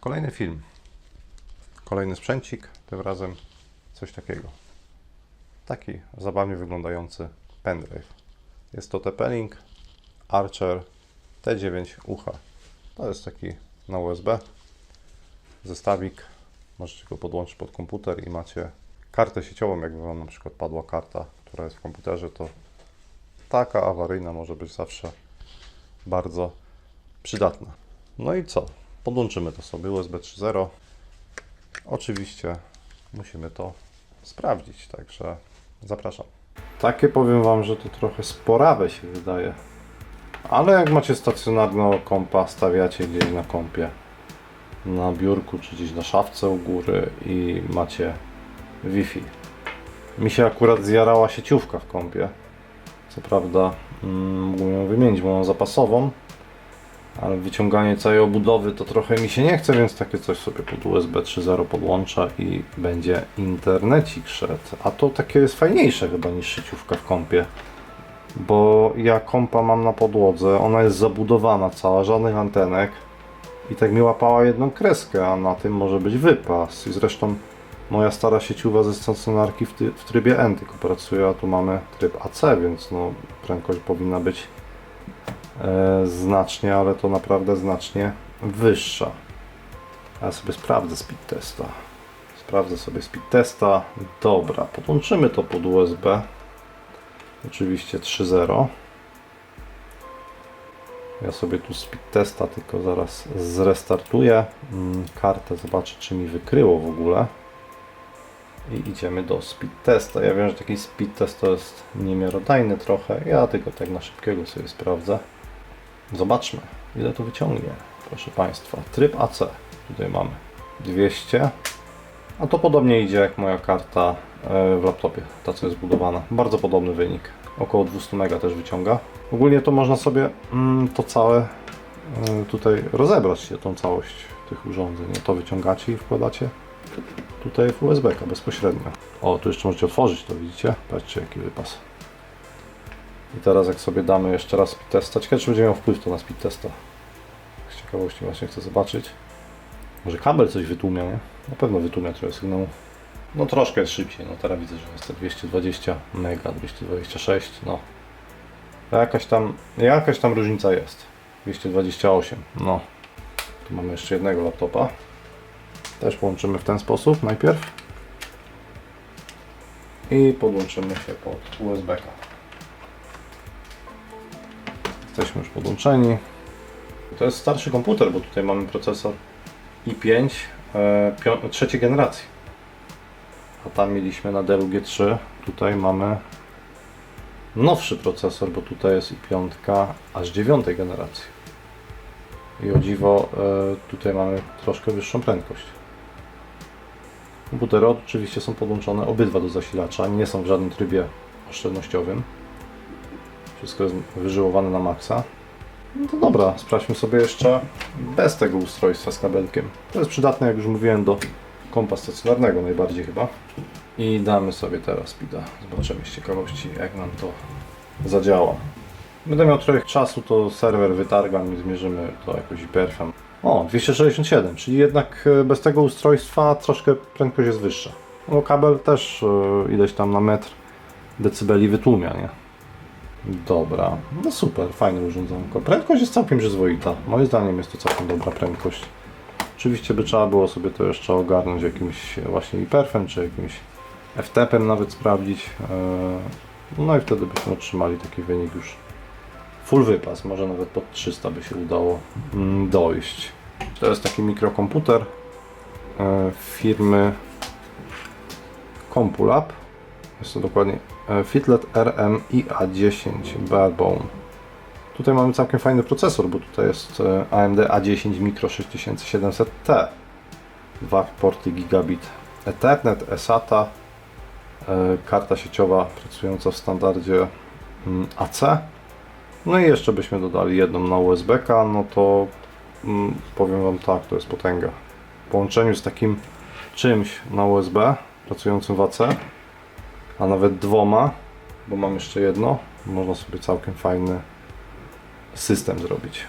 Kolejny film. Kolejny sprzęcik, tym razem coś takiego. Taki zabawnie wyglądający pendrive. Jest to TP-Link Archer T9 UH. To jest taki na USB zestawik. Możecie go podłączyć pod komputer i macie kartę sieciową. Jakby Wam na przykład padła karta, która jest w komputerze, to taka awaryjna może być zawsze bardzo przydatna. No i co? Podłączymy to sobie USB 3.0. Oczywiście musimy to sprawdzić, także zapraszam. Takie powiem Wam, że to trochę sporawe się wydaje. Ale jak macie stacjonarnego kompa, stawiacie gdzieś na kompie, na biurku czy gdzieś na szafce u góry i macie Wi-Fi. Mi się akurat zjarała sieciówka w kompie. Co prawda mm, mógłbym ją wymienić, bo mam zapasową, ale wyciąganie całej obudowy to trochę mi się nie chce, więc takie coś sobie pod USB 3.0 podłączę i będzie internecik szedł. A to takie jest fajniejsze chyba niż sieciówka w kompie. Bo ja kompa mam na podłodze, ona jest zabudowana cała, żadnych antenek i tak mi łapała jedną kreskę, a na tym może być wypas. I zresztą moja stara sieciowa ze stacjonarki w, ty- w trybie N tylko pracuje, a tu mamy tryb AC, więc no, prędkość powinna być znacznie, ale to naprawdę znacznie wyższa. Ja sobie sprawdzę speed testa. Sprawdzę sobie speed testa. Dobra, podłączymy to pod USB. Oczywiście 3.0. Ja sobie tu speed testa tylko zaraz zrestartuję mm, kartę, zobaczę czy mi wykryło w ogóle. I idziemy do speed testa. Ja wiem, że taki speed test to jest niemiarodajny trochę. Ja tylko tak na szybkiego sobie sprawdzę. Zobaczmy, ile to wyciągnie. Proszę Państwa, tryb AC. Tutaj mamy 200. A to podobnie idzie jak moja karta e, w laptopie, ta co jest zbudowana. Bardzo podobny wynik. Około 200 MB też wyciąga. Ogólnie to można sobie mm, to całe e, tutaj rozebrać się, tą całość tych urządzeń. To wyciągacie i wkładacie tutaj w USB bezpośrednio. O, tu jeszcze możecie otworzyć to, widzicie? Patrzcie jaki wypas. I teraz jak sobie damy jeszcze raz speed testa, ciekawe czy będzie miał wpływ to na speed testa. Z ciekawości właśnie chcę zobaczyć. Może kabel coś wytłumia, nie? Na pewno wytłumia trochę sygnału. No troszkę jest szybciej, no teraz widzę, że jest to 220 mega, 226, no. Jakaś tam, jakaś tam różnica jest. 228, no. Tu mamy jeszcze jednego laptopa. Też połączymy w ten sposób najpierw. I podłączymy się pod USB. Jesteśmy już podłączeni. To jest starszy komputer, bo tutaj mamy procesor i5 e, trzeciej generacji. A tam mieliśmy na Dellu G3. Tutaj mamy nowszy procesor, bo tutaj jest i5 aż dziewiątej generacji. I o dziwo e, tutaj mamy troszkę wyższą prędkość. Komputery oczywiście są podłączone obydwa do zasilacza, nie są w żadnym trybie oszczędnościowym. Wszystko jest wyżyłowane na maksa. No to dobra, sprawdźmy sobie jeszcze bez tego ustrojstwa z kabelkiem. To jest przydatne, jak już mówiłem, do kompa stacjonarnego najbardziej chyba. I damy sobie teraz speeda. Zobaczymy z ciekawości, jak nam to zadziała. Będę miał trochę czasu, to serwer wytargam i zmierzymy to jakoś IPRF-em. O, 267, czyli jednak e, bez tego ustrojstwa troszkę prędkość jest wyższa. No kabel też e, ileś tam na metr decybeli wytłumia, nie? Dobra, no super, fajne urządzonko. Prędkość jest całkiem przyzwoita. Moim zdaniem jest to całkiem dobra prędkość. Oczywiście by trzeba było sobie to jeszcze ogarnąć jakimś właśnie IPerfem, czy jakimś FTP-em nawet sprawdzić. Eee, No i wtedy byśmy otrzymali taki wynik już full wypas, może nawet pod 300 by się udało mm, dojść. To jest taki mikrokomputer e, firmy CompuLab. Jest to dokładnie e, Fitlet RM IA10 Barebone. Tutaj mamy całkiem fajny procesor, bo tutaj jest e, AMD A10 Micro 6700T. Dwa porty gigabit Ethernet, eSATA, e, karta sieciowa pracująca w standardzie mm, AC. No i jeszcze byśmy dodali jedną na USB-K, no to mm, powiem Wam tak, to jest potęga. W połączeniu z takim czymś na USB pracującym w AC, a nawet dwoma, bo mam jeszcze jedno, można sobie całkiem fajny system zrobić.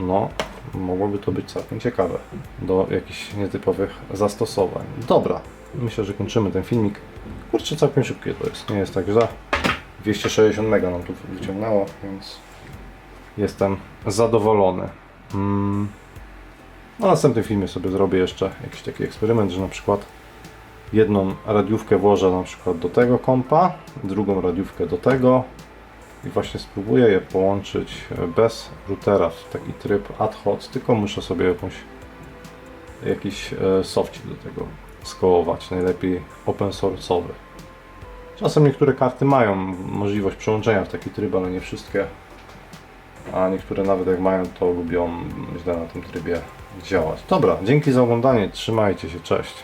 No, mogłoby to być całkiem ciekawe do jakichś nietypowych zastosowań. Dobra, myślę, że kończymy ten filmik. Kurczę, całkiem szybkie to jest, nie jest tak źle. 260 mega nam tu wyciągnęło, więc jestem zadowolony. Mm. Na następnym filmie sobie zrobię jeszcze jakiś taki eksperyment, że na przykład jedną radiówkę włożę na przykład do tego kompa, drugą radiówkę do tego i właśnie spróbuję je połączyć bez routera w taki tryb ad hoc, tylko muszę sobie jakąś jakiś e, softik do tego skołować, najlepiej open source'owy. Czasem niektóre karty mają możliwość przełączenia w taki tryb, ale nie wszystkie. A niektóre nawet jak mają, to lubią źle na tym trybie działać. Dobra, dzięki za oglądanie, trzymajcie się, cześć.